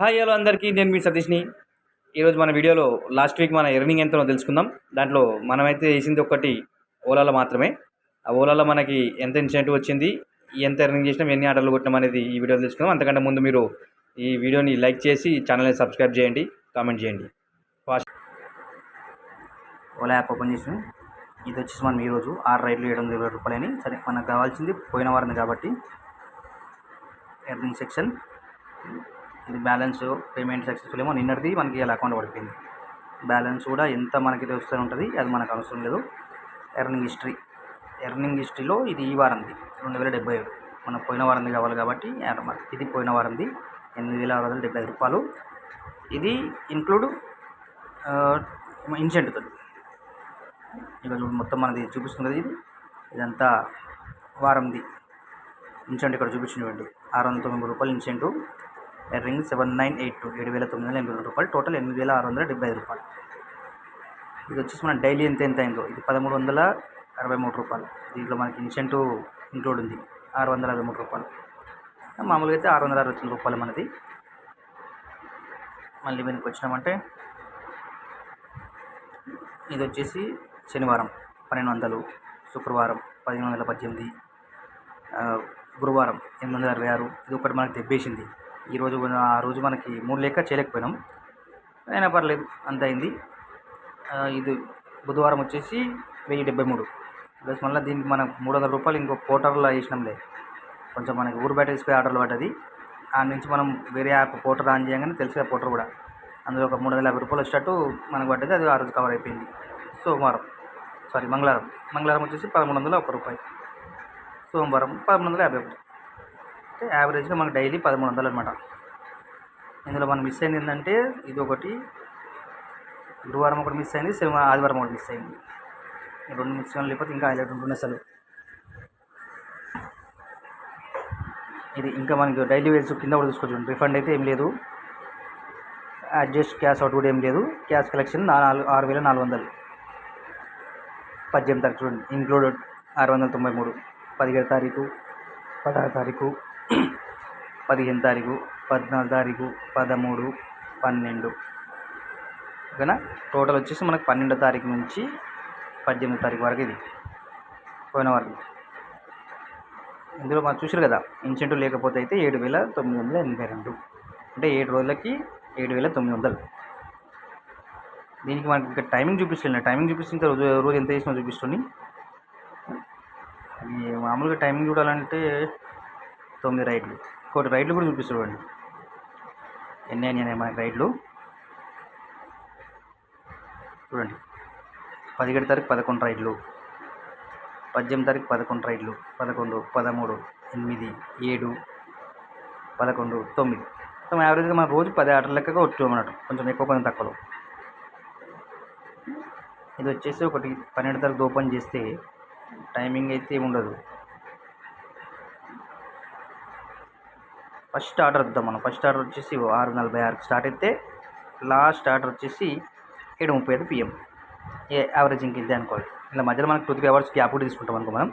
Hi hello అందరికీ. నేను మీ సతీష్ని. ఈరోజు మన వీడియోలో లాస్ట్ వీక్ మన ఎర్నింగ్ ఎంతనో తెలుసుకుందాం. దాంట్లో మనమైతే వేసింది ఒకటి ఓలాలో మాత్రమే. ఆ ఓలాలో మనకి ఎంత ఇన్సెంటివ్ వచ్చింది ఎంత ఎర్నింగ్ చేసినాం ఎన్ని ఆర్డర్లు కొట్టినాం అనేది ఈ వీడియోలో తెలుసుకుందాం. అంతకంటే ముందు మీరు ఈ వీడియోని లైక్ చేసి ఛానల్ని సబ్స్క్రైబ్ చేయండి కామెంట్ చేయండి. ఫాస్ట్. ఓలా యాప్ ఓపెన్ చేసాం ఇది వచ్చేసి మనం ఈరోజు ఆరు రైడ్లు ఏడు వందల ఇరవై రూపాయలని సరే మనకు కావాల్సింది పోయిన వారిని కాబట్టి ఎర్నింగ్ సెక్షన్. ఇది బ్యాలెన్స్ పేమెంట్ సక్సెస్ఫుల్ ఏమో నిన్నటిది మనకి ఇలా అకౌంట్ పడిపోయింది. బ్యాలెన్స్ కూడా ఎంత మనకి వస్తూ ఉంటుంది అది మనకు అవసరం లేదు. ఎర్నింగ్ హిస్టరీ ఎర్నింగ్ హిస్టరీలో ఇది ఈ వారంది రెండు వేల డెబ్బై ఏడు. మనం పోయిన వారంది కావాలి కాబట్టి ఇది పోయిన వారంది ఎనిమిది వేల ఆరు వందల డెబ్బై ఐదు రూపాయలు. ఇది ఇంక్లూడ్ ఇన్సెంట్తో ఇక చూడు మొత్తం మనది చూపిస్తుంది కదా ఇది. ఇదంతా వారంది. ఇన్సెంట్ ఇక్కడ చూపించినటువంటి ఆరు వందల తొమ్మిది రూపాయలు incentive earning seven nine eight two ఏడు వేల తొమ్మిది వందల ఎనిమిది వందల రూపాయలు. టోటల్ ఎనిమిది వేల ఆరు వందల డెబ్బై ఐదు రూపాయలు. ఇది వచ్చేసి మన డైలీ ఎంత ఎంత అయిందో. ఇది పదమూడు వందల అరవై మూడు రూపాయలు. దీంట్లో మనకి ఇన్సెంటు ఇంక్లూడ్ ఉంది. ఆరు వందల అరవై మూడు రూపాయలు. మామూలుగా అయితే ఆరు వందల అరవై తొమ్మిది రూపాయలు మనది. మళ్ళీ వెనక్కి వచ్చినామంటే ఇది వచ్చేసి శనివారం పన్నెండు వందలు శుక్రవారం పదిహేను వందల పద్దెనిమిది గురువారం ఎనిమిది వందల అరవై ఆరు. ఇది ఒకటి మనకు తెప్పేసింది ఈరోజు ఆ రోజు మనకి మూడు లెక్క చేయలేకపోయినాం. అయినా పర్లేదు అంత అయింది. ఇది బుధవారం వచ్చేసి వెయ్యి డెబ్బై మూడు. ప్లస్ మళ్ళీ దీనికి మనం మూడు వందల రూపాయలు ఇంకో పోర్టర్లో వేసినాంలే. కొంచెం మనకి ఊరు బయట తీసుకుపోయి ఆర్డర్లు పడ్డది ఆ నుంచి మనం వేరే యాప్ పోర్టర్ ఆన్ చేయగానే తెలిసి ఆ పోర్టర్ కూడా. అందులో ఒక మూడు వందల యాభై రూపాయలు వచ్చేటట్టు మనకు పడ్డది అది ఆ రోజు కవర్ అయిపోయింది. సోమవారం సారీ మంగళవారం. మంగళవారం వచ్చేసి పదమూడు వందల ఒక రూపాయి. సోమవారం పదమూడు వందల యాభై ఒకటి. అంటే యావరేజ్గా మనకు డైలీ పదమూడు వందలు అనమాట ఇందులో మనం మిస్ అయింది ఏంటంటే ఇది ఒకటి గురువారం ఒకటి మిస్ అయింది శనివారం ఆదివారం ఒకటి మిస్ అయింది. రెండు మిస్ అయిన లేకపోతే ఇంకా హైలైట్ ఉంటుంది అసలు. ఇది ఇంకా మనకి డైలీ వేస్ కింద కూడా చూసుకోవచ్చు. రిఫండ్ అయితే ఏం లేదు. అడ్జస్ట్ క్యాష్ అవుట్ కూడా ఏం లేదు. క్యాష్ కలెక్షన్ నాలుగు ఆరు వేల నాలుగు వందలు. పద్దెనిమిది తారీఖు చూడండి. ఇంక్లూడెడ్ ఆరు వందల తొంభై మూడు. పదిహేడు తారీఖు పదహారు తారీఖు. పదిహేను తారీఖు పద్నాలుగు తారీఖు పదమూడు పన్నెండు. ఓకేనా? టోటల్ వచ్చేసి మనకు పన్నెండో తారీఖు నుంచి పద్దెనిమిది తారీఖు వరకు ఇది. పోయిన వరకు ఇందులో మనం చూసారు కదా ఇన్సెంటివ్ లేకపోతే అయితే ఏడు వేల తొమ్మిది వందల ఎనభై రెండు. అంటే ఏడు రోజులకి ఏడు వేల తొమ్మిది వందలు. దీనికి మనకి ఇంకా టైమింగ్ చూపిస్తుంది టైమింగ్ చూపిస్తుంది రోజు రోజు ఎంత చేసినా చూపిస్తుంది. మామూలుగా టైమింగ్ చూడాలంటే తొమ్మిది రైడ్లు. ఇంకోటి రైడ్లు కూడా చూపిస్తాడు ఎన్ని అయినాయి మనకి రైడ్లు? చూడండి. పదిహేడు తారీఖు పదకొండు రైడ్లు. పద్దెనిమిది తారీఖు పదకొండు రైడ్లు. పదకొండు పదమూడు ఎనిమిది ఏడు పదకొండు తొమ్మిది. మొత్తం యావరేజ్గా మనం రోజు పది ఆటల లెక్కగా వచ్చామన్నట్టు కొంచెం ఎక్కువ కొంచెం తక్కువలో. ఇది వచ్చేసి ఒకటి పన్నెండు తారీఖు ఓపెన్ చేస్తే టైమింగ్ అయితే ఉండదు ఫస్ట్ ఆర్డర్ వద్దాం మనం. ఫస్ట్ ఆర్డర్ వచ్చేసి ఆరు నలభై ఆరుకి స్టార్ట్ అయితే లాస్ట్ ఆర్డర్ వచ్చేసి ఏడు ముప్పై ఐదు పిఎం. ఏ యావరేజింగ్ ఇదే అనుకోవాలి ఇలా మధ్యలో మనకు టూ త్రీ అవర్స్ గ్యాప్ కూడా తీసుకుంటాం అనుకో మనం.